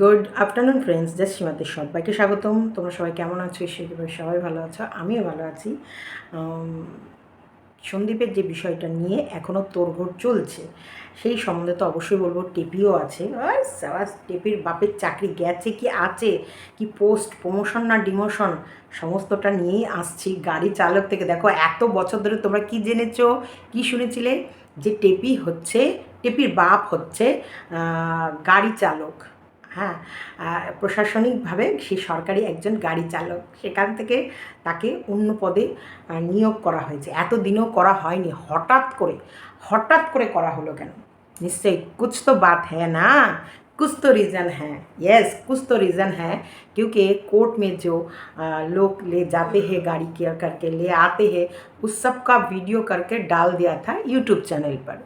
Good afternoon friends just সীমাতে সবাইকে স্বাগতম। তোমরা সবাই কেমন আছো? ঈশ্বর সবাই ভালো আছো, আমিও ভালো আছি। সন্দীপের যে বিষয়টা নিয়ে এখনও তোড়ঘোড় চলছে, সেই সম্বন্ধে তো অবশ্যই বলব, টেপিও আছে। টেপির বাপের চাকরি গেছে কি আছে? কি পোস্ট প্রমোশন না ডিমোশন সমস্তটা নিয়েই আসছি গাড়ি চালক থেকে। দেখো, এত বছর ধরে তোমরা কি জেনেছো, কি শুনেছিলে? যে টেপি হচ্ছে, টেপির বাপ হচ্ছে গাড়ি চালক। হ্যাঁ আহ, প্রশাসনিকভাবে সে সরকারি একজন গাড়ি চালক সেখান থেকে তাকে অন্য পদে আহ, নিয়োগ করা হয়েছে এতদিনও করা হয়নি হঠাৎ করে হঠাৎ করে করা হলো কেন নিশ্চয়ই कुछ तो बात है ना कुछ तो रीज़न है यस कुछ तो रीज़न है क्योंकि कोर्ट में जो अ, लोग ले जाते हैं गाड़ी के करके ले आते हैं उस सब का वीडियो करके डाल दिया था यूट्यूब चैनल पर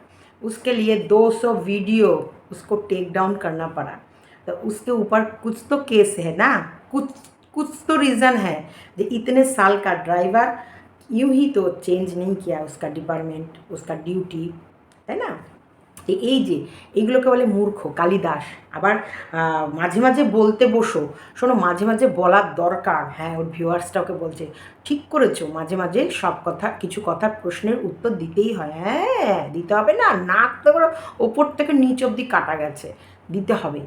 उसके लिए 200 वीडियो उसको टेक डाउन करना पड़ा तो उसके ऊपर कुछ तो केस है ना कुछ कुछ तो रीज़न है कि इतने साल का ड्राइवर यूं ही तो चेंज नहीं किया उसका डिपार्टमेंट उसका ड्यूटी তাই না যে এই যে এগুলোকে বলে মূর্খ কালিদাস আবার আহ, মাঝে মাঝে বলতে বসো শোনো মাঝে মাঝে বলার দরকার হ্যাঁ ওর ভিউয়ার্সটা ওকে বলছে ঠিক করেছো মাঝে মাঝে সব কথা কিছু কথার প্রশ্নের উত্তর দিতেই হয় হ্যাঁ দিতে হবে না নাক তো বড় ওপর থেকে নিচ অবধি কাটা গেছে দিতে হবে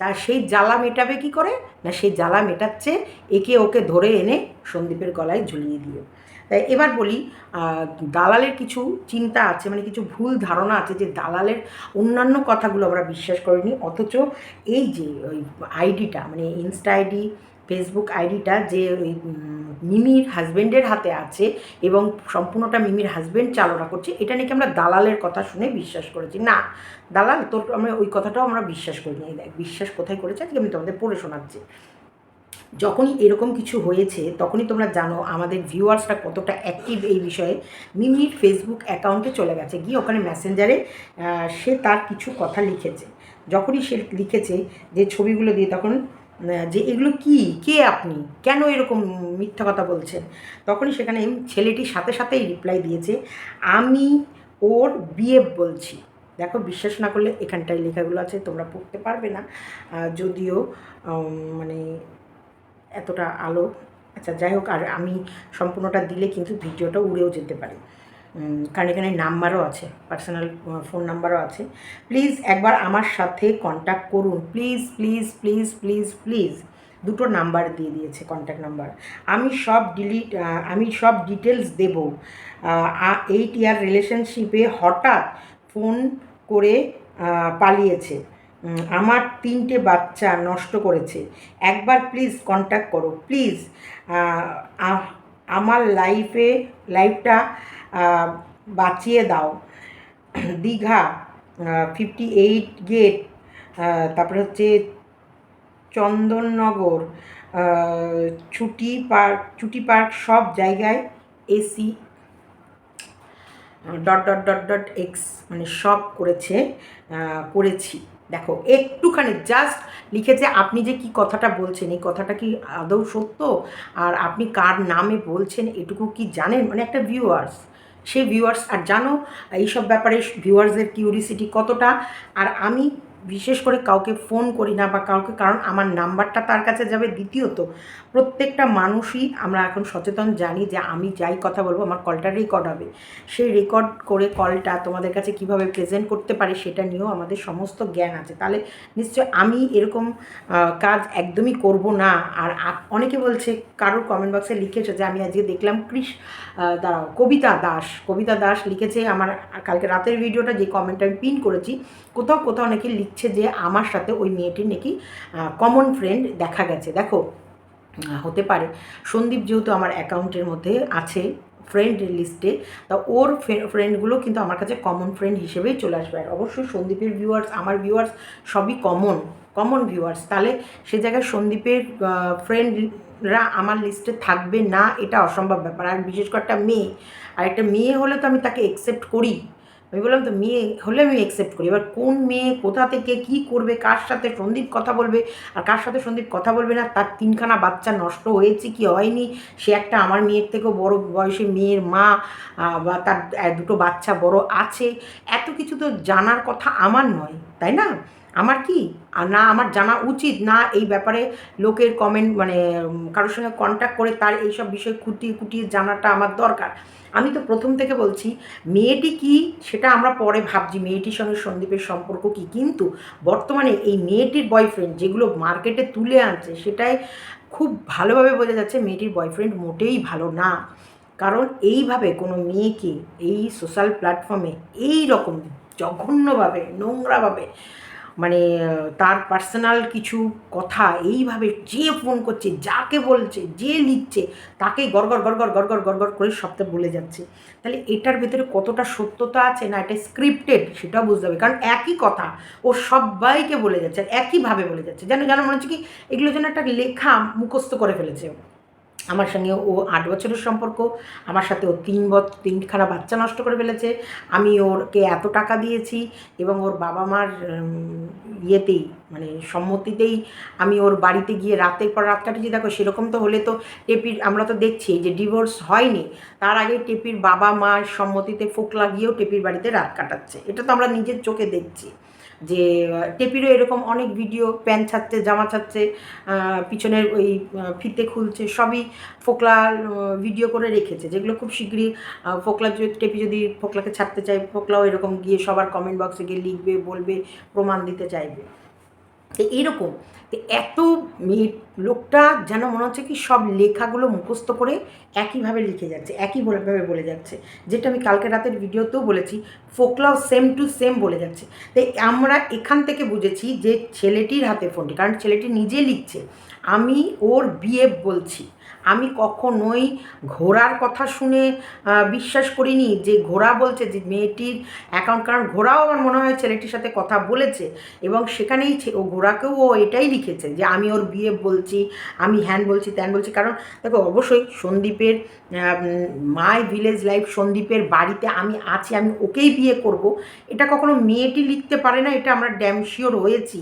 তা সেই জ্বালা মেটাবে কি করে? না, সেই জ্বালা মেটাচ্ছে, একে ওকে ধরে এনে সন্দীপের গলায় ঝুলিয়ে দিয়ে। তাই এবার বলি দালালের কিছু চিন্তা আছে মানে কিছু ভুল ধারণা আছে যে দালালের অন্যান্য কথাগুলো আমরা বিশ্বাস করিনি, অথচ এই যে ওই আইডিটা মানে ইনস্টা আইডি ফেসবুক আইডিটা যে ওই মিমির হাজব্যান্ডের হাতে আছে এবং সম্পূর্ণটা মিমির হাজব্যান্ড চালনা করছে, এটা নাকি আমরা দালালের কথা শুনে বিশ্বাস করেছি। না, দালাল, তোর আমরা ওই কথাটাও আমরা বিশ্বাস করিনি। এই দেখ, বিশ্বাস কোথায় করেছে? আজকে আমি তোমাদের পড়ে শোনাচ্ছি। যখনই এরকম কিছু হয়েছে, তখনই তোমরা জানো আমাদের ভিউয়ার্সরা কতটা অ্যাক্টিভ এই বিষয়ে। মিমির ফেসবুক অ্যাকাউন্টে চলে গেছে। গিয়ে ওখানে মেসেঞ্জারে সে তার কিছু কথা লিখেছে। যখনই সে লিখেছে যে ছবিগুলো দিয়ে, তখন যে এগুলো কি? কে আপনি? কেন এরকম মিথ্যা কথা বলছেন? তখনই সেখানে ছেলেটির সাথে সাথেই রিপ্লাই দিয়েছে, আমি ওর বিয়ে বলছি। দেখো, বিশ্বাস না করলে এখানটায় লেখাগুলো আছে, তোমরা পড়তে পারবে না। যদিও মানে এতটা আলো। আচ্ছা যাই হোক, আর আমি সম্পূর্ণটা দিলে কিন্তু ভিডিওটা উড়েও যেতে পারে। কারণ এখানে নাম্বারও আছে পার্সোনাল ফোন নাম্বারও আছে। প্লিজ একবার আমার সাথে কন্ট্যাক্ট করুন। Please please please please please দুটো নাম্বার দিয়ে দিয়েছে কন্ট্যাক্ট নাম্বার। আমি সব ডিলিট আমি সব ডিটেলস দেবো। এইট ইয়ার রিলেশনশিপে হঠাৎ ফোন করে পালিয়েছে। আমার তিনটে বাচ্চা নষ্ট করেছে। একবার প্লিজ কন্ট্যাক্ট করো। প্লিজ আমার লাইফে লাইফটা বাঁচিয়ে দাও। দীঘা ফিফটি এইট গেট তারপরে হচ্ছে চন্দননগর ছুটি পার্ক ছুটি পার্ক সব জায়গায় AC dot dot dot dot X মানে সব করেছে করেছি। দেখো, একটুখানি জাস্ট লিখেছে আপনি যে কি কথাটা বলছেন, এই কথাটা কি আদৌ সত্য? আর আপনি কার নামে বলছেন, এটুকু কি জানেন? মানে একটা ভিউয়ার্স সেই ভিউয়ার্স আর জানো এইসব ব্যাপারে ভিউয়ার্সদের কিউরিসিটি কতটা? আর আমি বিশেষ করে কাউকে ফোন করি না বা কাউকে, কারণ আমার নাম্বারটা তার কাছে যাবে দ্বিতীয়ত, প্রত্যেকটা মানুষই আমরা এখন সচেতন জানি যে আমি যাই কথা বলব, আমার কলটা রেকর্ড হবে। সেই রেকর্ড করে কলটা তোমাদের কাছে কীভাবে প্রেজেন্ট করতে পারে সেটা নিয়েও আমাদের সমস্ত জ্ঞান আছে। তাহলে নিশ্চয় আমি এরকম কাজ একদমই করব না। আর অনেকে বলছে, কারোর কমেন্ট বক্সে লিখেছে যে আমি আজকে দেখলাম কৃষ দাঁড়াও, কবিতা দাস কবিতা দাস লিখেছে আমার, কালকে রাতের ভিডিওটা যে কমেন্টটা আমি পিন করেছি কোথাও কোথাও নাকি লিখছে যে আমার সাথে ওই মেয়েটির নাকি কমন ফ্রেন্ড দেখা গেছে। দেখো হতে পারে। সন্দীপ যেহেতু আমার অ্যাকাউন্টের মধ্যে আছে ফ্রেন্ড লিস্টে তা ওর ফ্রেন্ডগুলো কিন্তু আমার কাছে কমন ফ্রেন্ড হিসেবেই চলে আসবে। আর অবশ্যই সন্দীপের ভিউয়ার্স আমার ভিউয়ার্স সবই কমন কমন ভিউয়ার্স তাহলে সে জায়গায় সন্দীপের ফ্রেন্ডরা আমার লিস্টে থাকবে না, এটা অসম্ভব ব্যাপার। আর বিশেষ করে একটা মেয়ে, আর একটা মেয়ে হলে তো আমি তাকে একসেপ্ট করি। আমি বললাম, তো মেয়ে, হলে আমি একসেপ্ট করি। এবার কোন মেয়ে, কোথা থেকে, কি করবে, কার সাথে সন্দীপ কথা বলবে আর কার সাথে সন্দীপ কথা বলবে না, তার তিনখানা বাচ্চা নষ্ট হয়েছে কি হয়নি? সে একটা আমার মেয়ের থেকেও বড় বয়সী মেয়ের মা বা তার দুটো বাচ্চা বড় আছে। এত কিছু তো জানার কথা আমার নয়, তাই না? আমার কি? আর না আমার জানা উচিত, না এই ব্যাপারে লোকের কমেন্ট মানে কারোর সঙ্গে কন্ট্যাক্ট করে তার এইসব বিষয় খুঁটিয়ে খুঁটিয়ে জানাটা আমার দরকার। আমি তো প্রথম থেকে বলছি, মেয়েটি কি সেটা আমরা পরে ভাবছি, মেয়েটির সঙ্গে সন্দীপের সম্পর্ক কি? কিন্তু বর্তমানে এই মেয়েটির বয়ফ্রেন্ড যেগুলো মার্কেটে তুলে আনছে, সেটাই খুব ভালোভাবে বোঝা যাচ্ছে মেয়েটির বয়ফ্রেন্ড মোটেই ভালো না। কারণ এইভাবে কোনো মেয়েকে এই সোশ্যাল প্ল্যাটফর্মে এই রকম জঘন্যভাবে, নোংরাভাবে মানে তার পার্সোনাল কিছু কথা এইভাবে যে ফোন করছে, যাকে বলছে, যে লিখছে, তাকেই গড়গড় গড়গড় গড়গড় গড়গড় করে সবটা বলে যাচ্ছে। তাহলে এটার ভেতরে কতটা সত্যতা আছে না এটা স্ক্রিপ্টেড সেটাও বুঝতে হবে। কারণ একই কথা ও সবাইকে বলে যাচ্ছে আর একইভাবে বলে যাচ্ছে। যেন যেন মনে হচ্ছে কি এগুলো যেন একটা লেখা মুখস্থ করে ফেলেছে আমার সঙ্গে ও আট বছরের সম্পর্ক, আমার সাথে ও তিন বছর তিনখানা বাচ্চা নষ্ট করে ফেলেছে। আমি ওরকে এত টাকা দিয়েছি এবং ওর বাবা মার ইয়েতেই মানে সম্মতিতেই আমি ওর বাড়িতে গিয়ে রাতের পর রাত কাটিয়েছি। দেখো, সেরকম তো হলে তো টেপির, আমরা তো দেখছি যে ডিভোর্স হয়নি, তার আগে টেপির বাবা মার সম্মতিতে ফোক লাগিয়েও টেপির বাড়িতে রাত কাটাচ্ছে। এটা তো আমরা নিজের চোখে দেখছি। যে টেপিরও এরকম অনেক ভিডিও প্যান্ট ছাড়ছে, জামা ছাড়ছে পিছনের ওই ফিতে খুলছে, সবই ফোকলা ভিডিও করে রেখেছে, যেগুলো খুব শীঘ্রই ফোকলা টেপি যদি ফোকলাকে ছাড়তে চায়, ফোকলাও এরকম গিয়ে সবার কমেন্ট বক্সে গিয়ে লিখবে, বলবে, প্রমাণ দিতে চাইবে। এইরকম এত লোকটা যেন মনে হচ্ছে কি সব লেখাগুলো মুখস্থ করে একইভাবে লিখে যাচ্ছে একইভাবে বলে যাচ্ছে। যেটা আমি কালকে রাতের ভিডিওতেও বলেছি, ফোকলাও সেম টু সেম বলে যাচ্ছে। তাই আমরা এখান থেকে বুঝেছি যে ছেলেটির হাতে ফোনটি, কারণ ছেলেটি নিজে লিখছে। আমি ওর বিয়ে বলছি। আমি কখনোই ঘোড়ার কথা শুনে বিশ্বাস করিনি যে ঘোড়া বলছে, যে মেয়েটির অ্যাকাউন্ট কারণ ঘোড়াও আমার মনে হয় ছেলেটির সাথে কথা বলেছে এবং সেখানেই ও ঘোড়াকেও ও এটাই লিখেছে যে আমি ওর বিয়ে বলছি, আমি হ্যান বলছি, ত্যান বলছি। কারণ দেখো, অবশ্যই সন্দীপের মাই ভিলেজ লাইফ সন্দীপের বাড়িতে আমি আছি, আমি ওকেই বিয়ে করব। এটা কখনো মেয়েটি লিখতে পারে না, এটা আমরা ড্যাম শিওর হয়েছি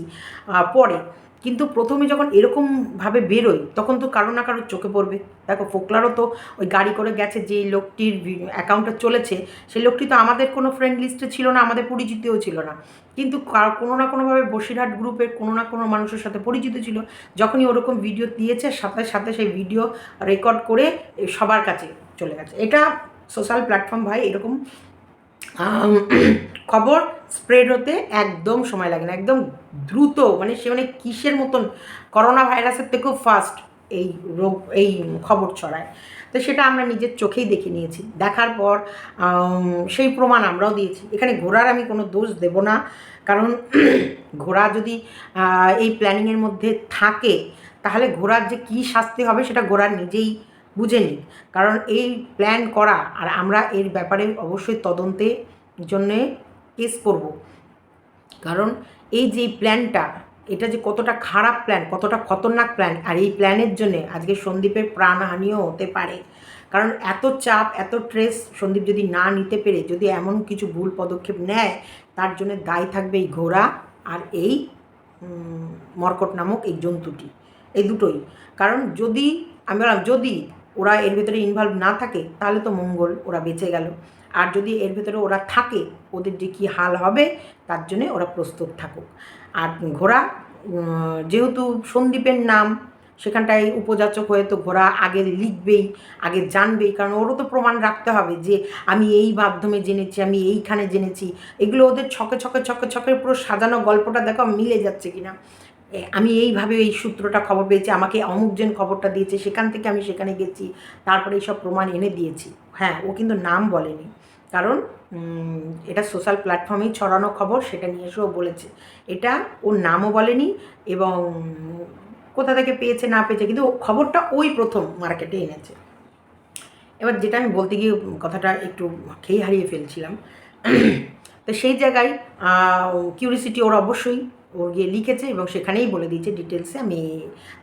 পরে। কিন্তু প্রথমে যখন এরকমভাবে বেরোয়, তখন তো কারও না কারও চোখে পড়বে। দেখো, ফোকলারও তো ওই গাড়ি করে গেছে যে লোকটির অ্যাকাউন্টটা চলেছে, সেই লোকটি তো আমাদের কোনো ফ্রেন্ড লিস্টে ছিল না, আমাদের পরিচিতিও ছিল না। কিন্তু কোনো না কোনোভাবে বসিরহাট গ্রুপের কোনো না কোনো মানুষের সাথে পরিচিত ছিল। যখনই ওরকম ভিডিও দিয়েছে, সাথে সাথে সেই ভিডিও রেকর্ড করে সবার কাছে চলে গেছে। এটা সোশ্যাল প্ল্যাটফর্ম ভাই, এরকম খবর স্প্রেড হতে একদম সময় লাগে না, একদম দ্রুত মানে সে মানে কিসের মতন করোনা ভাইরাসের থেকেও ফাস্ট এই রোগ, এই খবর ছড়ায়। তো সেটা আমরা নিজের চোখেই দেখে নিয়েছি। দেখার পর সেই প্রমাণ আমরাও দিয়েছি। এখানে ঘোড়ার আমি কোনো দোষ দেব না, কারণ ঘোড়া যদি এই প্ল্যানিংয়ের মধ্যে থাকে, তাহলে ঘোড়ার যে কী শাস্তি হবে সেটা ঘোড়ার নিজেই বুঝে নিক কারণ এই প্ল্যান করা আর আমরা এর ব্যাপারে অবশ্যই তদন্তে জন্যে কেস করব। কারণ এই যে প্ল্যানটা এটা যে কতটা খারাপ প্ল্যান কতটা খতরনাক প্ল্যান আর এই প্ল্যানের জন্যে আজকে সন্দীপের প্রাণহানিও হতে পারে। কারণ এত চাপ, এত ট্রেস সন্দীপ যদি না নিতে পেরে, যদি এমন কিছু ভুল পদক্ষেপ নেয়, তার জন্য দায়ী থাকবে এই ঘোড়া আর এই মর্কট নামক এই জন্তুটি। এই দুটোই। কারণ যদি, আমি বললাম যদি ওরা এর ভেতরে ইনভলভ না থাকে, তাহলে তো মঙ্গল ওরা বেঁচে গেল। আর যদি এর ভেতরে ওরা থাকে, ওদের যে কী হাল হবে, তার জন্যে ওরা প্রস্তুত থাকুক। আর ঘোড়া যেহেতু সন্দীপের নাম, সেখানটায় উপযাচক হয়ে তো ঘোড়া আগে লিখবেই, আগে জানবেই, কারণ ওরও তো প্রমাণ রাখতে হবে যে আমি এই মাধ্যমে জেনেছি, আমি এইখানে জেনেছি। এগুলো ওদের ছকে ছকে ছকে ছকে পুরো সাজানো গল্পটা দেখো, মিলে যাচ্ছে কিনা। আমি এইভাবে এই সূত্রটা খবর পেয়েছি, আমাকে অমুকজন খবরটা দিয়েছে, সেখান থেকে আমি সেখানে গেছি, তারপরে এইসব প্রমাণ এনে দিয়েছি। হ্যাঁ ও কিন্তু নাম বলেনি। কারণ এটা সোশ্যাল প্ল্যাটফর্মেই ছড়ানো খবর, সেটা নিয়ে এসেও বলেছে। এটা ওর নামও বলেনি এবং কোথা থেকে পেয়েছে, না পেয়েছে, কিন্তু খবরটা ওই প্রথম মার্কেটে এনেছে। এবার যেটা আমি বলতে গিয়ে কথাটা একটু খেয়ে হারিয়ে ফেলছিলাম। তো সেই জায়গায় কিউরিসিটি ওর অবশ্যই ওর গিয়ে লিখেছে এবং সেখানেই বলে দিয়েছে ডিটেলসে আমি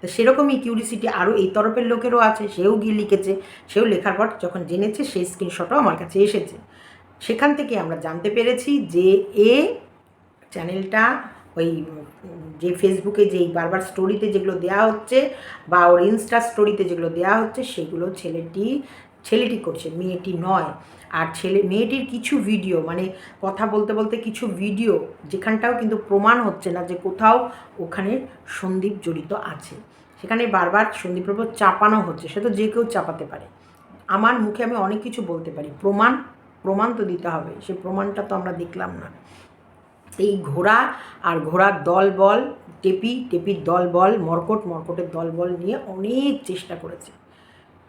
তো সেরকমই কিউরিসিটি আরও এই তরফের লোকেরও আছে, সেও গিয়ে লিখেছে, সেও লেখার পর যখন জেনেছে সেই স্ক্রিনশটও আমার কাছে এসেছে। সেখান থেকে আমরা জানতে পেরেছি যে এ চ্যানেলটা ওই যে ফেসবুকে যেই বারবার স্টোরিতে যেগুলো দেওয়া হচ্ছে বা ওর ইনস্টা স্টোরিতে যেগুলো দেওয়া হচ্ছে, সেগুলো ছেলেটি ছেলেটি করছে, মেয়েটি নয়। আর ছেলে মেয়েটির কিছু ভিডিও মানে কথা বলতে বলতে কিছু ভিডিও যেখানটাও কিন্তু প্রমাণ হচ্ছে না যে কোথাও ওখানে সন্দীপ জড়িত আছে। সেখানে বারবার সন্দীপের চাপানো হচ্ছে, সে তো যে কেউ চাপাতে পারে। আমার মুখে আমি অনেক কিছু বলতে পারি, প্রমাণ প্রমাণ তো দিতে হবে, সে প্রমাণটা তো আমরা দেখলাম না। এই ঘোড়া আর ঘোড়ার দল বল, টেপি, টেপির দল বল, মর্কট, মর্কটের দল বল নিয়ে অনেক চেষ্টা করেছে।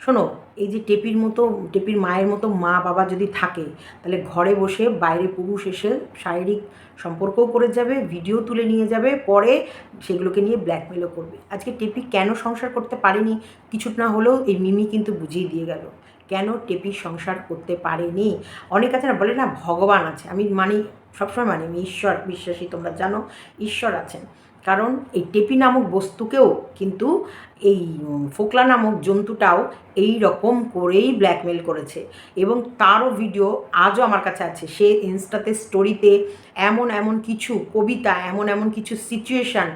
শোনো, এই যে টেপির মতো, টেপির মায়ের মতো মা বাবা যদি থাকে, তাহলে ঘরে বসে বাইরে পুরুষ এসে শারীরিক সম্পর্কও করে যাবে ভিডিও তুলে নিয়ে যাবে, পরে সেগুলোকে নিয়ে ব্ল্যাকমেলও করবে। আজকে টেপি কেন সংসার করতে পারেনি? কিছু না হলেও এই মিমি কিন্তু বুঝিয়ে দিয়ে গেল। কেন টেপি সংসার করতে পারেনি? অনেক আছে না, বলে না, ভগবান আছে। আমি মানি, সবসময় মানি, আমি ঈশ্বর, বিশ্বাসী, তোমরা জানো, ঈশ্বর আছেন। কারণ এই টেপি নামক বস্তুকেও কিন্তু এই ফোকলা নামক জন্তুটাও এই রকম করেই ব্ল্যাকমেল করেছে। এবং তারও ভিডিও আজও আমার কাছে আছে। সে ইনস্টাতে স্টোরিতে এমন এমন কিছু কবিতা, এমন এমন কিছু সিচুয়েশান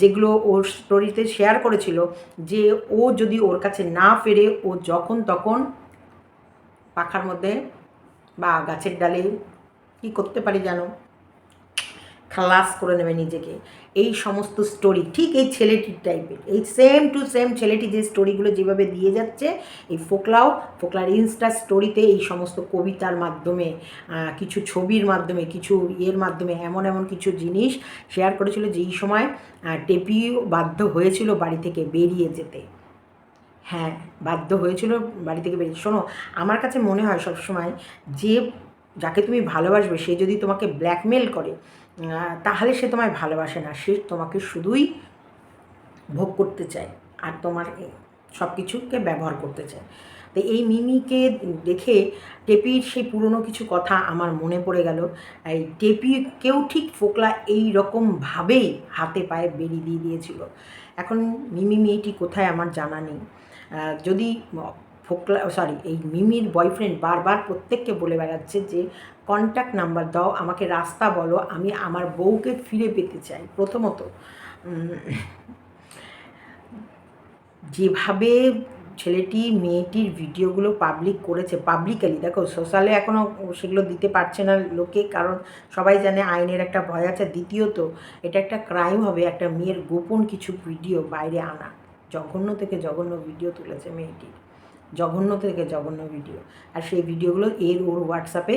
যেগুলো ওর স্টোরিতে শেয়ার করেছিল যে ও যদি ওর কাছে না ফেরে, ও যখন তখন পাখার মধ্যে বা গাছের ডালে কী করতে পারি জানো খালাস করে নেবে নিজেকে। এই সমস্ত স্টোরি ঠিক এই ছেলেটির টাইপের এই সেম টু সেম ছেলেটি যে স্টোরিগুলো যেভাবে দিয়ে যাচ্ছে, এই ফোকলাও, ফোকলার ইনস্টা স্টোরিতে এই সমস্ত কবিতার মাধ্যমে কিছু ছবির মাধ্যমে, কিছু ইয়ের মাধ্যমে এমন এমন কিছু জিনিস শেয়ার করেছিল যেই সময় টেপি বাধ্য হয়েছিল বাড়ি থেকে বেরিয়ে যেতে। হ্যাঁ বাধ্য হয়েছিল বাড়ি থেকে বেরিয়ে। শোনো, আমার কাছে মনে হয় সবসময় যে যাকে তুমি ভালোবাসবে, সে যদি তোমাকে ব্ল্যাকমেল করে তাহলে সে তোমায় ভালোবাসে না। সে তোমাকে শুধুই ভোগ করতে চায় আর তোমার সব কিছুকে ব্যবহার করতে চায়। তো এই মিমিকে দেখে টেপির সেই পুরনো কিছু কথা আমার মনে পড়ে গেল। এই টেপিকেও ঠিক ফোকলা এই রকমভাবেই হাতে পায়ে বেরিয়ে দিয়ে দিয়েছিল। এখন মিমি মেয়েটি কোথায় আমার জানা নেই। যদি ফোকলা সরি এই মিমির বয়ফ্রেন্ড বারবার প্রত্যেককে বলে বেড়াচ্ছে যে কন্ট্যাক্ট নাম্বার দাও, আমাকে রাস্তা বলো, আমি আমার বউকে ফিরে পেতে চাই। প্রথমত যেভাবে ছেলেটি মেয়েটির ভিডিওগুলো পাবলিক করেছে পাবলিকালি দেখো সোশ্যালে এখনও সেগুলো দিতে পারছে না লোকে, কারণ সবাই জানে আইনের একটা ভয় আছে। দ্বিতীয়ত, এটা একটা ক্রাইম হবে একটা মেয়ের গোপন কিছু ভিডিও বাইরে আনা, জঘন্য থেকে জঘন্য ভিডিও তুলেছে মেয়েটির জঘন্য থেকে জঘন্য ভিডিও আর সেই ভিডিওগুলো এর ওর হোয়াটসঅ্যাপে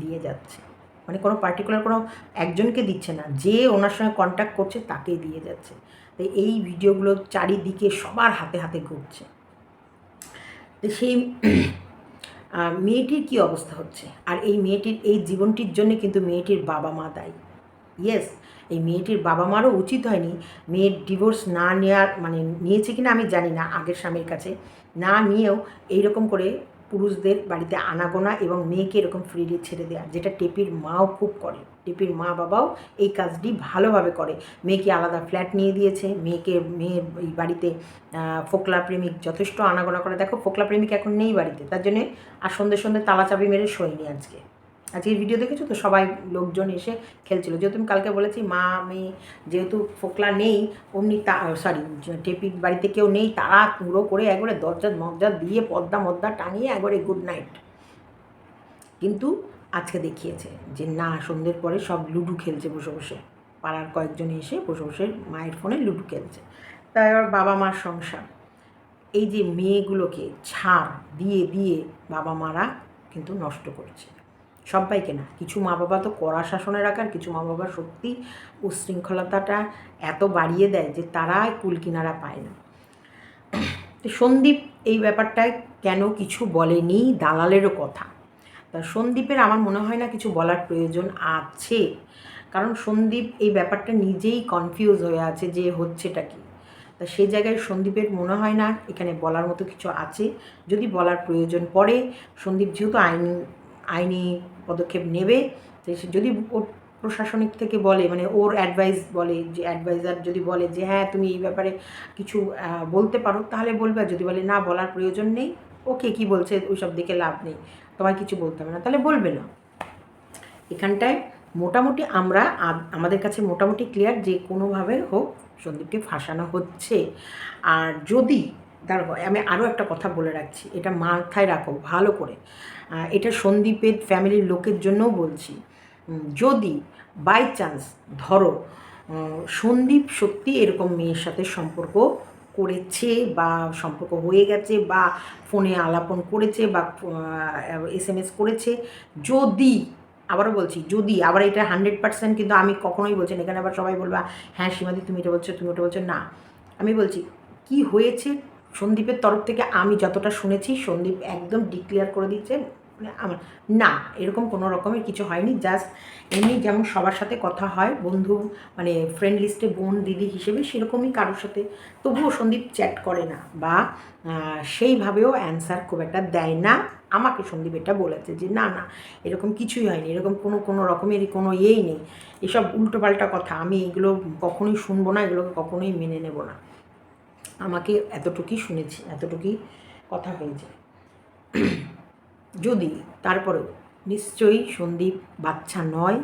দিয়ে যাচ্ছে। মানে কোনো পার্টিকুলার কোনো একজনকে দিচ্ছে না, যে ওনার সঙ্গে কন্ট্যাক্ট করছে তাকেই দিয়ে যাচ্ছে। তো এই ভিডিওগুলো চারিদিকে সবার হাতে হাতে ঘুরছে। তো সেই মেয়েটির কী অবস্থা হচ্ছে? আর এই মেয়েটির, এই জীবনটির জন্য কিন্তু মেয়েটির বাবা মা দায়ী। ইয়েস এই মেয়েটির বাবা মারও উচিত হয়নি। মেয়ের ডিভোর্স না নেওয়ার মানে নিয়েছে কিনা আমি জানি না আগের স্বামীর কাছে। না নিয়েও এইরকম করে পুরুষদের বাড়িতে আনাগোনা এবং মেয়েকে এরকম ফ্রিলি ছেড়ে দেওয়া যেটা টেপির মাও খুব করে। টেপির মা বাবাও এই কাজটি ভালোভাবে করে। মেয়েকে আলাদা ফ্ল্যাট নিয়ে দিয়েছে, মেয়েকে মেয়ের এই বাড়িতে ফোকলা প্রেমিক যথেষ্ট আনাগোনা করে। দেখো, ফোকলা প্রেমিক এখন নেই বাড়িতে, তার জন্যে আর সন্ধ্যে সন্ধ্যে তালা চাবি মেরে শোয়নি আজকে। আজকের ভিডিও দেখেছ তো? সবাই লোকজন এসে খেলছিল। যেহেতু আমি কালকে বলেছি, মা মেয়ে যেহেতু ফোকলা নেই, অমনি তা সরি টেপির বাড়িতে কেউ নেই, তারা পুরো করে একবারে দরজা মজ্জা দিয়ে পদ্মা মদ্দা টাঙিয়ে একবারে গুড নাইট কিন্তু আজকে দেখিয়েছে যে না, সন্ধ্যের পরে সব লুডু খেলছে বসে বসে। পাড়ার কয়েকজন এসে বসে বসে মায়ের ফোনে লুডু খেলছে। তাই এবার বাবা মার সংসার। এই যে মেয়েগুলোকে ছাড় দিয়ে দিয়ে বাবা মারা কিন্তু নষ্ট করছে। সবাইকে না। কিছু মা বাবা তো কড়া শাসনে রাখার কিছু মা বাবা সত্যি উশৃঙ্খলতাটা এত বাড়িয়ে দেয় যে তারা কুল কিনারা পায় না। তো সন্দীপ এই ব্যাপারটায় কেন কিছু বলেনি? দালালেরও কথা। তা সন্দীপের আমার মনে হয় না কিছু বলার প্রয়োজন আছে। কারণ সন্দীপ এই ব্যাপারটা নিজেই কনফিউজ হয়ে আছে যে হচ্ছেটা কি। তা সেই জায়গায় সন্দীপের মনে হয় না, এখানে বলার মতো কিছু আছে। যদি বলার প্রয়োজন পড়ে, সন্দীপ যেহেতু আইন আইনি পদক্ষেপ নেবে। যদি ওর প্রশাসনিক থেকে বলে মানে ওর অ্যাডভাইস বলে, যে অ্যাডভাইজার যদি বলে যে হ্যাঁ তুমি এই ব্যাপারে কিছু বলতে পারো, তাহলে বলবে। যদি বলে, না, বলার প্রয়োজন নেই। ওকে কি বলছে, ওইসব দেখে লাভ নেই। তোমায় কিছু বলতে হবে না। তাহলে বলবে না। এখানটায় মোটামুটি আমরা আমাদের কাছে মোটামুটি ক্লিয়ার যে কোনোভাবে হোক সন্দীপকে ফাঁসানো হচ্ছে। আর যদি তারপর আমি আরও একটা কথা বলে রাখছি। এটা মাথায় রাখো, ভালো করে। এটা সন্দীপের ফ্যামিলির লোকের জন্যও বলছি। যদি বাই চান্স ধরো সন্দীপ সত্যি এরকম মেয়ের সাথে সম্পর্ক করেছে বা সম্পর্ক হয়ে গেছে বা ফোনে আলাপন করেছে বা এস এম এস করেছে, যদি, আবারও বলছি, যদি, আবার এটা হান্ড্রেড পার্সেন্ট কিন্তু আমি কখনোই বলছি না। এখানে আবার সবাই বলবা হ্যাঁ সীমাদি, তুমি এটা বলছো, তুমি ওটা বলছো। না, আমি বলছি, কি হয়েছে? সন্দীপের তরফ থেকে আমি যতটা শুনেছি, সন্দীপ একদম ডিক্লেয়ার করে দিচ্ছে। আমার, না, এরকম কোনো রকমের কিছু হয়নি জাস্ট এমনি যেমন সবার সাথে কথা হয়, বন্ধু মানে ফ্রেন্ড লিস্টে বোন, দিদি হিসেবে সেরকমই কারোর সাথে। তবুও সন্দীপ চ্যাট করে না বা সেইভাবেও অ্যান্সার খুব একটা দেয় না। আমাকে সন্দীপ এটা বলেছে যে, না না, এরকম কিছুই হয়নি, এরকম কোনো কোনো রকমেরই কোনো ইয়েই নেই। এসব উল্টোপাল্টা কথা, আমি এগুলো কখনোই শুনব না, এগুলোকে কখনোই মেনে নেব না। আমাকে এতটুকুই শুনেছি, এতটুকুই কথা হয়েছে। যদি, তারপরেও, নিশ্চয়ই সন্দীপ বাচ্চা নয়।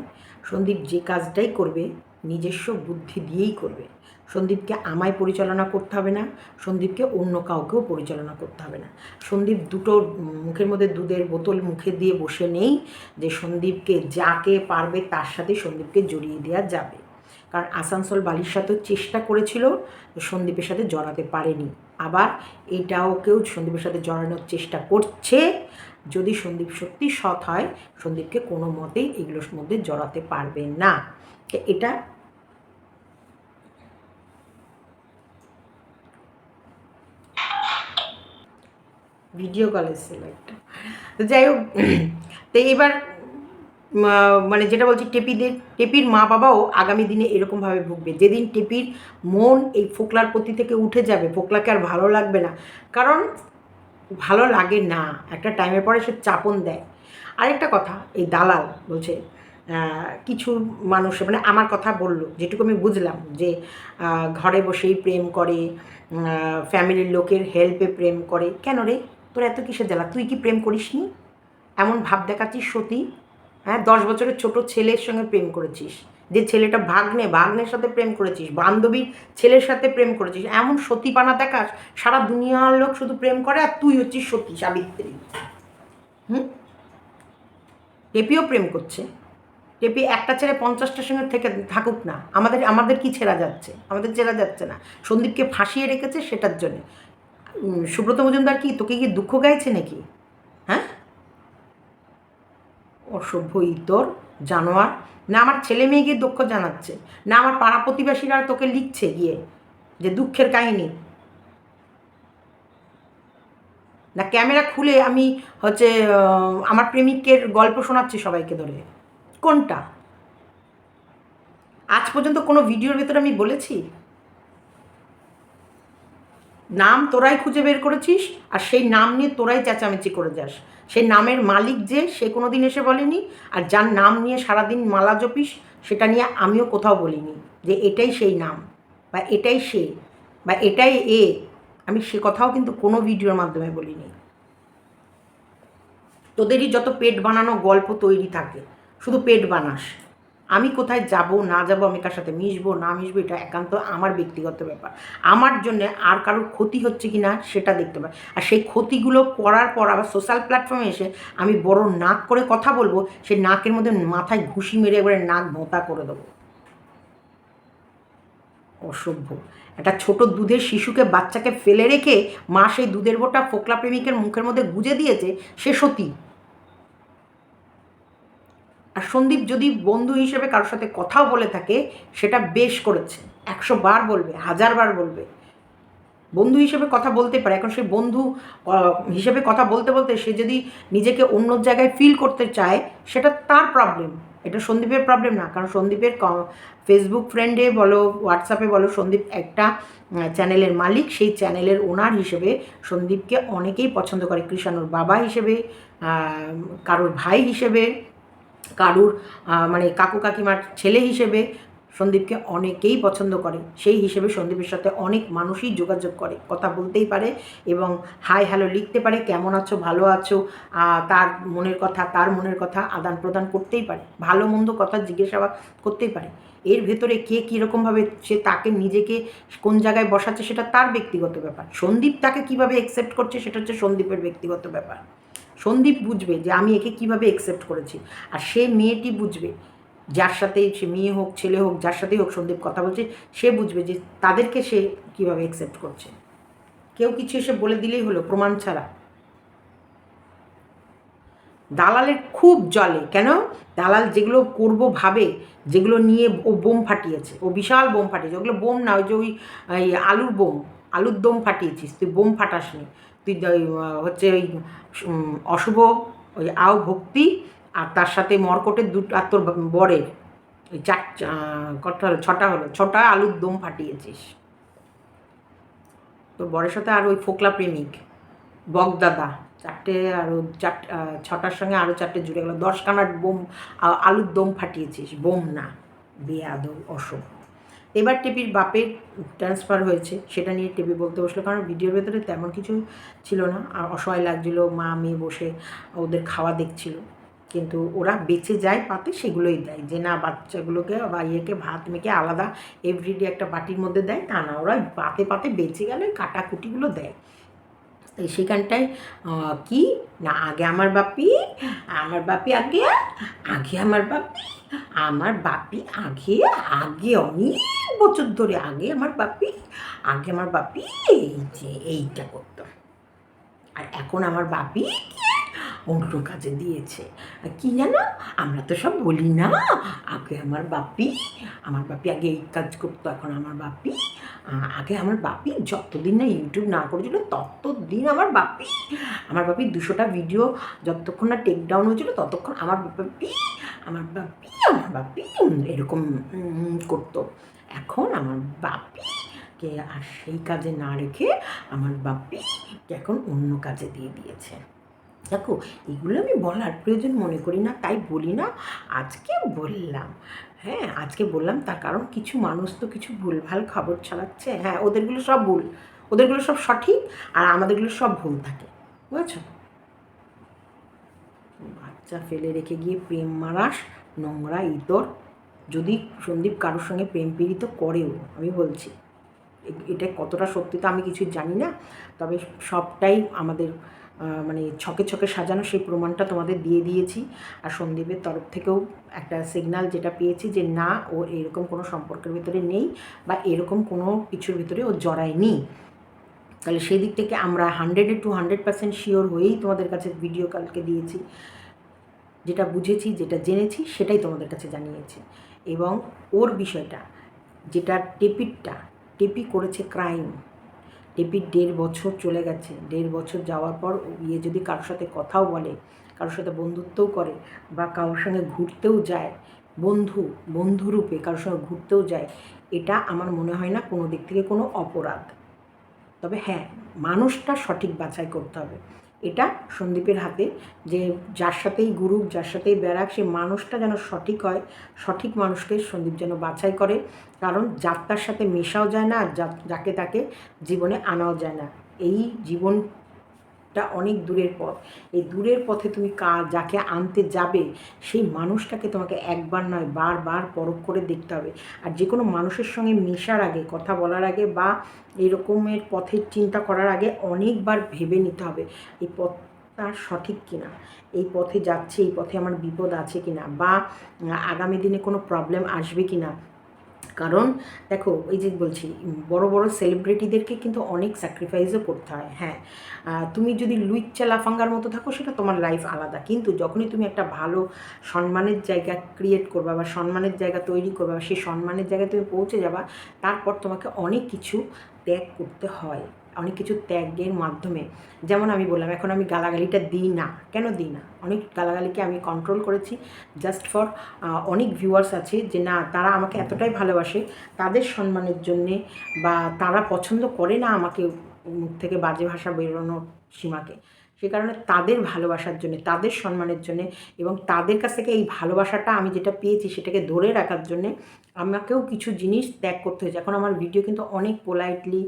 সন্দীপ যে কাজটাই করবে, নিজস্ব বুদ্ধি দিয়েই করবে। সন্দীপকে আমায় পরিচালনা করতে হবে না, সন্দীপকে অন্য কাউকেও পরিচালনা করতে হবে না। সন্দীপ দুটো মুখের মধ্যে দুধের বোতল মুখে দিয়ে বসে নেই যে সন্দীপকে যাকে পারবে তার সাথে সন্দীপকে জড়িয়ে দেওয়া যাবে। কারণ আসানসোল বালির সাথেও চেষ্টা করেছিল সন্দীপের সাথে জড়াতে পারেনি। আবার এটাও কেউ সন্দীপের সাথে জড়ানোর চেষ্টা করছে যদি সন্দীপ সত্যি সৎ হয়, সন্দীপকে কোনো মতেই এগুলোর মধ্যে জড়াতে পারবে না। এটা ভিডিও কল এসেছিল একটা। তো যাই হোক, তো এবার মানে যেটা বলছি, টেপিদের, টেপির মা বাবাও আগামী দিনে এরকমভাবে ভুগবে। যেদিন টেপির মন এই ফোকলার প্রতি থেকে উঠে যাবে, ফোকলাকে আর ভালো লাগবে না। কারণ ভালো লাগে না, একটা টাইমের পরে সে চাপন দেয়। আরেকটা কথা, এই দালাল বলছে কিছু মানুষ মানে আমার কথা বলল, যেটুকু আমি বুঝলাম যে ঘরে বসেই প্রেম করে ফ্যামিলির লোকের হেল্পে প্রেম করে। কেন রে? তোর এত কিসে জ্বালা? তুই কি প্রেম করিসনি? এমন ভাব দেখাচ্ছিস সতী? হ্যাঁ দশ বছরের ছোট ছেলের সঙ্গে প্রেম করেছিস। যে ছেলেটা ভাগ্নে, ভাগ্নের সাথে প্রেম করেছিস, বান্ধবীর ছেলের সাথে প্রেম করেছিস, এমন সতীপানা দেখাস, সারা দুনিয়ার লোক শুধু প্রেম করে আর তুই হচ্ছিস সতী সাবিত্রী। হুম? টেপিও প্রেম করছে। টেপি একটা ছেড়ে পঞ্চাশটার সঙ্গে থেকে থাকুক না। আমাদের আমাদের কি ছেড়া যাচ্ছে? আমাদের ছেড়া যাচ্ছে না। সন্দীপকে ফাঁসিয়ে রেখেছে সেটার জন্যে। সুব্রত মজুমদার কি তোকে কি দুঃখ গাইছে নাকি? হ্যাঁ? অসভ্য ইতর। জানোয়ার, না আমার ছেলে মেয়ে গিয়ে দুঃখ জানাচ্ছে, না আমার পাড়া প্রতিবেশীরা তোকে লিখছে গিয়ে যে দুঃখের কাহিনী। না ক্যামেরা খুলে আমি হচ্ছে আমার প্রেমিকের গল্প শোনাচ্ছি সবাইকে ধরে। কোনটা? আজ পর্যন্ত কোনো ভিডিওর ভেতরে আমি বলেছি? নাম তোরাই খুঁজে বের করেছিস আর সেই নাম নিয়ে তোরাই চেঁচামেচি করে যাস। সেই নামের মালিক যে, সে কোনো দিন এসে বলেনি। আর যার নাম নিয়ে সারাদিন মালা জপিস, সেটা নিয়ে আমিও কোথাও বলিনি যে এটাই সেই নাম বা এটাই সে বা এটাই এ। আমি সে কথাও কিন্তু কোনো ভিডিওর মাধ্যমে বলিনি। তোদেরই যত পেট বানানো গল্প তৈরি থাকে, শুধু পেট বানাস। আমি কোথায় যাব, না যাব, আমি কার সাথে মিশবো, না মিশবো, এটা একান্ত আমার ব্যক্তিগত ব্যাপার। আমার জন্য আর কারোর ক্ষতি হচ্ছে কি না সেটা দেখতে পাই আর সেই ক্ষতিগুলো করার পর আবার সোশ্যাল প্ল্যাটফর্মে এসে আমি বড় নাক করে কথা বলব, সেই নাকের মধ্যে মাথায় ঘুষি মেরে একবারে নাক ভোঁতা করে দেবো। অসভ্য। একটা ছোট দুধের শিশুকে বাচ্চাকে ফেলে রেখে মা সেই দুধের বোটা ফোকলা প্রেমিকের মুখের মধ্যে গুজে দিয়েছে, সে সতী। আর সন্দীপ যদি বন্ধু হিসেবে কারোর সাথে কথাও বলে থাকে, সেটা বেশ করেছে। একশো বার বলবে, হাজার বার বলবে। বন্ধু হিসেবে কথা বলতে পারে। এখন সে বন্ধু হিসেবে কথা বলতে বলতে সে যদি নিজেকে অন্য জায়গায় ফিল করতে চায়, সেটা তার প্রবলেম এটা সন্দীপের প্রবলেম না। কারণ সন্দীপের ফেসবুক ফ্রেন্ডে বলো হোয়াটসঅ্যাপে বলো, সন্দীপ একটা চ্যানেলের মালিক। সেই চ্যানেলের ওনার হিসেবে সন্দীপকে অনেকেই পছন্দ করে। কৃষাণুর বাবা হিসেবে কারোর ভাই হিসেবে কারুর মানে কাকু কাকিমার ছেলে হিসেবে সন্দীপকে অনেকেই পছন্দ করে। সেই হিসেবে সন্দীপের সাথে অনেক মানুষই যোগাযোগ করে, কথা বলতেই পারে এবং হাই হ্যালো লিখতে পারে, কেমন আছো, ভালো আছো তার মনের কথা, তার মনের কথা আদান প্রদান করতেই পারে, ভালো মন্দ কথা জিজ্ঞাসাবাদ করতেই পারে। এর ভেতরে কে কীরকমভাবে সে তাকে নিজেকে কোন জায়গায় বসাচ্ছে সেটা তার ব্যক্তিগত ব্যাপার। সন্দীপ তাকে কীভাবে অ্যাকসেপ্ট করছে সেটা হচ্ছে সন্দীপের ব্যক্তিগত ব্যাপার। সন্দীপ বুঝবে যে আমি একে কীভাবে অ্যাকসেপ্ট করেছি। আর সে মেয়েটি বুঝবে, যার সাথে সে মেয়ে হোক, ছেলে হোক, যার সাথেই হোক সন্দীপ কথা বলছে, সে বুঝবে যে তাদেরকে সে কীভাবে অ্যাকসেপ্ট করছে। কেউ কিছু এসে বলে দিলেই হলো, প্রমাণ ছাড়া। দালালের খুব জলে, কেন? দালাল যেগুলো করব ভাবে, যেগুলো নিয়ে ও বোম ফাটিয়েছে, ও বিশাল বোম ফাটিয়েছে। ওগুলো বোম না, ওই যে ওই আলুর বোম, আলুর দম ফাটিয়েছিস, তুই বোম ফাটাসনি। হচ্ছে ওই অশুভ, ওই আও ভক্তি আর তার সাথে মরকটের দুটো, আর তোর বরের, ওই চার কটা হলো, ছটা হলো, ছটা আলুর দম ফাটিয়েছিস। তোর বরের সাথে আর ওই ফোকলা প্রেমিক বগদাদা চারটে আরও চার ছটার সঙ্গে আরও চারটে জুড়ে গেল দশ কানার বোম আলুর দম ফাটিয়েছিস, বোম না, বেয়াদব অসম এবার টেপির বাপের ট্রান্সফার হয়েছে, সেটা নিয়ে টেপি বলতে বসল, কারণ ভিডিওর ভেতরে তেমন কিছু ছিল না। অসহায় লাগছিল, মা মেয়ে বসে ওদের খাওয়া দেখছিল। কিন্তু ওরা বেঁচে যায় পাতে সেগুলোই দেয়। যে না, বাচ্চাগুলোকে বা ইয়েকে, ভাত মেখে আলাদা এভরিডে একটা বাটির মধ্যে দেয়, তা না, ওরা পাতে পাতে বেঁচে গেলে কাটাকুটিগুলো দেয়। এই সেখানটায় কি? না, আগে আমার বাপি আমার বাপি আগে আগে আমার বাপি আমার বাপি আগে আগে অনেক বছর ধরে আগে আমার বাপি, আগে আমার বাপি, এই যে এইটা করতো। আর এখন আমার বাপি অন্য কাজে দিয়েছে। কি জানো? আমরা তো সব বলি না, আগে আমার বাপি আমার বাপি আগে এই কাজ করতো, এখন আমার বাপি আগে আমার বাপি যতদিন না ইউটিউব না করেছিল, ততদিন আমার বাপি আমার বাপি দুশোটা ভিডিও যতক্ষণ না টেক ডাউন হয়েছিল, ততক্ষণ আমার বাপি আমার বাপি আমার বাপি এরকম করতো। এখন আমার বাপি কে আর সেই কাজে না রেখে আমার বাপি এখন অন্য কাজে দিয়ে দিয়েছে। দেখো, এগুলো আমি বলার প্রয়োজন মনে করি না, তাই বলি না, আজকে বললাম। হ্যাঁ আজকে বললাম, তার কারণ কিছু মানুষ তো কিছু ভুলভাল খবর ছড়াচ্ছে। হ্যাঁ ওদেরগুলো সব ভুল, ওদেরগুলো সব সঠিক আর আমাদেরগুলো সব ভুল থাকে, বুঝেছ? বাচ্চা ফেলে রেখে গিয়ে প্রেম মারাস, নোংরা ইতর, যদি সন্দীপ কারোর সঙ্গে প্রেম পীড়িত করেও, আমি বলছি এটা কতটা সত্যি তো আমি কিছু জানি না, তবে সবটাই আমাদের মানে ছকে ছকে সাজানো সেই প্রমাণটা তোমাদের দিয়ে দিয়েছি। আর সন্দীপের তরফ থেকেও একটা সিগনাল যেটা পেয়েছি যে না, ও এরকম কোনো সম্পর্কের ভিতরে নেই বা এরকম কোনো কিছুর ভিতরে ও জড়ায়নি। তাহলে সেই দিক থেকে আমরা হান্ড্রেডে টু হান্ড্রেড পার্সেন্ট শিওর হয়েই তোমাদের কাছে ভিডিও কালকে দিয়েছি। যেটা বুঝেছি, যেটা জেনেছি, সেটাই তোমাদের কাছে জানিয়েছি। এবং ওর বিষয়টা, যেটা টেপিরটা টেপি করেছে ক্রাইম টেপির দেড় বছর চলে গেছে। দেড় বছর যাওয়ার পর ইয়ে যদি কারোর সাথে কথাও বলে কারোর সাথে বন্ধুত্বও করে বা কারোর সঙ্গে ঘুরতেও যায়, বন্ধু, বন্ধুরূপে কারোর সঙ্গে ঘুরতেও যায়, এটা আমার মনে হয় না কোনো দিক থেকে কোনো অপরাধ। তবে হ্যাঁ মানুষটা সঠিক বাছাই করতে হবে। এটা সন্দীপের হাতে, যে যার সাথেই গুরুক যার সাথেই বেড়াক সে মানুষটা যেন সঠিক হয়, সঠিক মানুষকে সন্দীপ যেন বাছাই করে। কারণ যাত্রার সাথে মেশাও যায় না আর যাকে তাকে জীবনে আনাও যায় না। এই জীবনটা অনেক দূরের পথ। এই দূরের পথে তুমি কা, যাকে আনতে যাবে, সেই মানুষটাকে তোমাকে একবার নয়, বারবার পরখ করে দেখতে হবে। আর যে কোনো মানুষের সঙ্গে মেশার আগে, কথা বলার আগে বা এরকমের পথের চিন্তা করার আগে অনেকবার ভেবে নিতে হবে, এই পথটা সঠিক কিনা, এই পথে যাচ্ছে, এই পথে আমার বিপদ আছে কিনা বা আগামী দিনে কোনো প্রবলেম আসবে কিনা। কারণ দেখো, এই যে বলছি, বড় বড় সেলিব্রিটিদেরকে কিন্তু অনেক স্যাক্রিফাইসও করতে হয় হ্যাঁ। তুমি যদি লুইচ্চা লাফাঙ্গার মতো থাকো, সেটা তোমার লাইফ আলাদা। কিন্তু যখনই তুমি একটা ভালো সম্মানের জায়গা ক্রিয়েট করবা বা সম্মানের জায়গা তৈরি করবা সেই সম্মানের জায়গায় তুমি পৌঁছে যাবা, তারপর তোমাকে অনেক কিছু ত্যাগ করতে হয়। অনেক কিছু ত্যাগের মাধ্যমে। যেমন আমি বললাম, এখন আমি গালাগালিটা দিই না। কেন দিই না? অনেক গালাগালিকে আমি কন্ট্রোল করেছি জাস্ট ফর অনেক ভিউয়ার্স আছে যে না, তারা আমাকে এতটাই ভালোবাসে, তাদের সম্মানের জন্যে বা তারা পছন্দ করে না আমাকে মুখ থেকে বাজে ভাষা বেরোনোর সীমাকে। সে কারণে তাদের ভালোবাসার জন্য, তাদের সম্মানের জন্য এবং তাদের কাছ থেকে এই ভালোবাসাটা আমি যেটা পেয়েছি সেটাকে ধরে রাখার জন্যে আমাকেও কিছু জিনিস ত্যাগ করতে হয়েছে। এখন আমার ভিডিও কিন্তু অনেক পোলাইটলি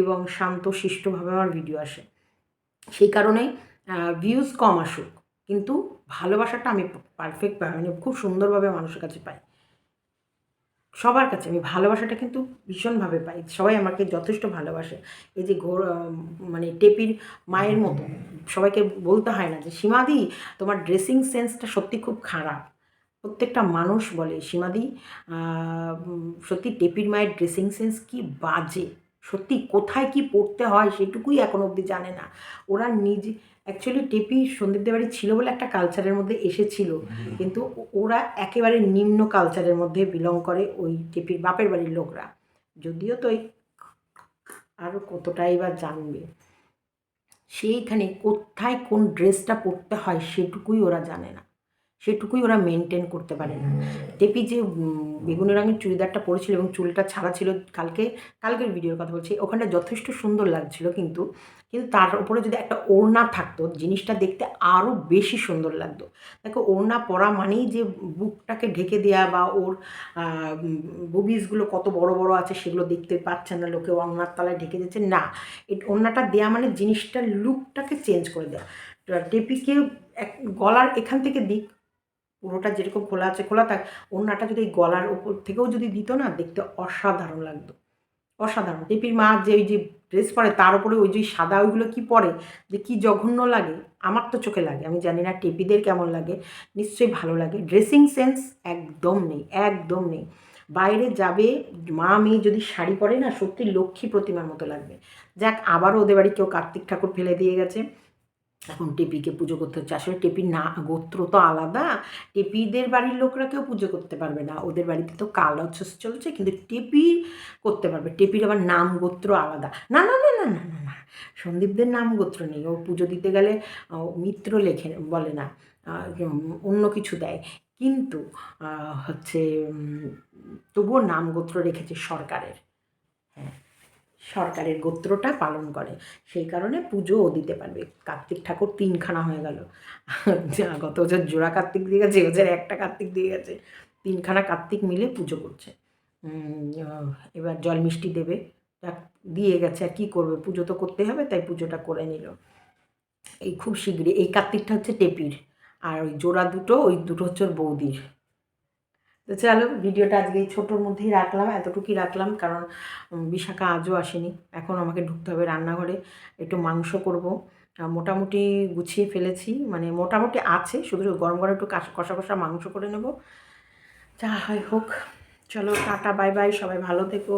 এবং শান্ত শিষ্টভাবে আমার ভিডিও আসে। সেই কারণে ভিউজ কম আসুক, কিন্তু ভালোবাসাটা আমি পারফেক্ট মানে খুব সুন্দরভাবে মানুষের কাছে পাই। সবার কাছে। আমি ভালোবাসাটা কিন্তু ভীষণভাবে পাই। সবাই আমাকে যথেষ্ট ভালোবাসে। এই যে ঘোর মানে টেপির মায়ের মতো। সবাইকে বলতে হয় না যে, সীমাদি, তোমার ড্রেসিং সেন্সটা সত্যি খুব খারাপ। প্রত্যেকটা মানুষ বলে, সীমাদি সত্যি টেপির মায়ের ড্রেসিং সেন্স কি বাজে? সত্যি কোথায় কি পড়তে হয় সেটুকুই এখন অবধি জানে না। ওরা নিজে অ্যাকচুয়ালি টেপি সন্দীপদের বাড়ি ছিল বলে একটা কালচারের মধ্যে এসেছিল। কিন্তু ওরা একেবারে নিম্ন কালচারের মধ্যে বিলং করে ওই টেপির বাপের বাড়ির লোকরা। যদিও তো এই আরও কতটাই বা জানবে। সেইখানে কোথায় কোন ড্রেসটা পরতে হয় সেটুকুই ওরা জানে না। সেটুকুই ওরা মেনটেন করতে পারে না। টেপি যে উম, বেগুনি রঙের চুড়িদারটা পরেছিল এবং চুলটা ছাড়া ছিল কালকে কালকের ভিডিওর কথা বলছি ওখানটা যথেষ্ট সুন্দর লাগছিল কিন্তু কিন্তু তার উপরে যদি একটা ওড়না থাকতো জিনিসটা দেখতে আরও বেশি সুন্দর লাগতো। দেখো ওড়না পরা মানেই যে বুকটাকে ঢেকে দেওয়া বা ওর বুবিসগুলো কত বড় বড় আছে সেগুলো দেখতে পাচ্ছে না লোকে ওড়নার তলায় ঢেকে দিচ্ছে না। ওড়নাটা দেওয়া মানে জিনিসটার লুকটাকে চেঞ্জ করে দেওয়া টেপিকে এক গলার এখান থেকে দিক পুরোটা যেরকম খোলা আছে, খোলা থাক, ওড়নাটা যদি গলার উপর থেকেও যদি দিত না, দেখতে অসাধারণ লাগতো। অসাধারণ। টেপির মা যে ওই যে ড্রেস পরে, তার উপরে ওই যে সাদা ওইগুলো কি পরে, যে কি জঘন্য লাগে, আমার তো চোখে লাগে। আমি জানি না টেপিদের কেমন লাগে, নিশ্চয়ই ভালো লাগে। ড্রেসিং সেন্স একদম নেই একদম নেই। বাইরে যাবে, মা মেয়ে যদি শাড়ি পরে না, সত্যি লক্ষ্মী প্রতিমার মতো লাগবে। যাক, আবারও ওদের বাড়ি কেউ কার্তিক ঠাকুর ফেলে দিয়ে গেছে। এখন টেপিকে পুজো করতে হচ্ছে। আসলে টেপির না, গোত্র তো আলাদা। টেপিদের বাড়ির লোকরা কেউ পুজো করতে পারবে না। ওদের বাড়িতে তো কাল চলছে, কিন্তু টেপি করতে পারবে। টেপির আবার নাম গোত্র আলাদা। না না না না না না না। সন্দীপদের নাম গোত্র নেই। ও পুজো দিতে গেলে মিত্র লেখে, বলে না। অন্য কিছু দেয়। কিন্তু হচ্ছে তবুও নাম গোত্র রেখেছে সরকারের। সরকারের গোত্রটা পালন করে। সেই কারণে পুজোও দিতে পারবে। কার্তিক ঠাকুর তিনখানা হয়ে গেল। গত বছর জোড়া কার্তিক দিয়ে গেছে এবছর একটা কার্তিক দিয়ে গেছে। তিনখানা কার্তিক মিলে পুজো করছে। এবার জল মিষ্টি দেবে। দিয়ে গেছে, আর কী করবে? পুজো তো করতে হবে, তাই পুজোটা করে নিল। এই খুব শীঘ্রই, এই কার্তিকটা হচ্ছে টেপির। আর ওই জোড়া দুটো, ওই দুটো হচ্ছে বৌদির। তো চলো, ভিডিওটা আজকে এই ছোটোর মধ্যেই রাখলাম, এতটুকুই রাখলাম, কারণ বিশাখা আজও আসেনি। এখন আমাকে ঢুকতে হবে রান্নাঘরে, একটু মাংস করব। মোটামুটি গুছিয়ে ফেলেছি মানে মোটামুটি আছে, শুধু গরম গরম একটু কষা কষা মাংস করে নেব। যা হয় হোক, চলো, টাটা, বাই বাই, সবাই ভালো থেকো।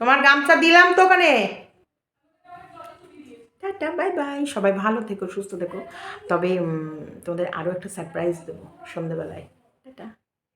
তোমার গামছা দিলাম তো ওখানে? Tata, bye bye. সবাই ভালো থেকো, সুস্থ থেকো। তবে তোমাদের আরও একটা সারপ্রাইজ দেবো সন্ধেবেলায়